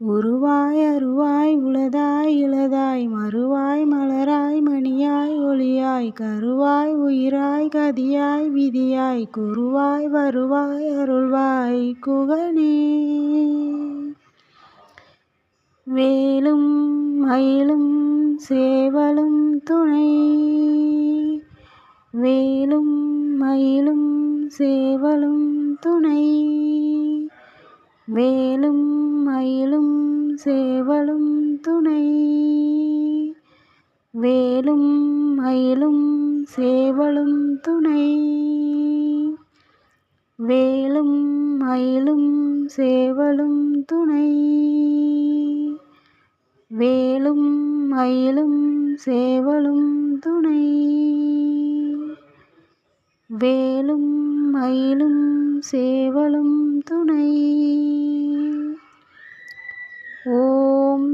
உருவாய் அருவாய் உளதாய் இளதாய் மறுவாய் மலராய் மணியாய் ஒளியாய் கருவாய் உயிராய் கதியாய் விதியாய் குருவாய் வருவாய் அருள்வாய் குகனே. வேலும் மயிலும் சேவலும் துணை. வேலும் மயிலும் சேவலும் துணை. வேலும் மயிலும் சேவலும் துணை. வேலும் மயிலும் சேவலும் துணை. வேலும் மயிலும் சேவலும் துணை. வேலும் மயிலும் சேவலும் துணை. வேலும் மயிலும் சேவலும் துணை.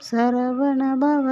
சரவணபவ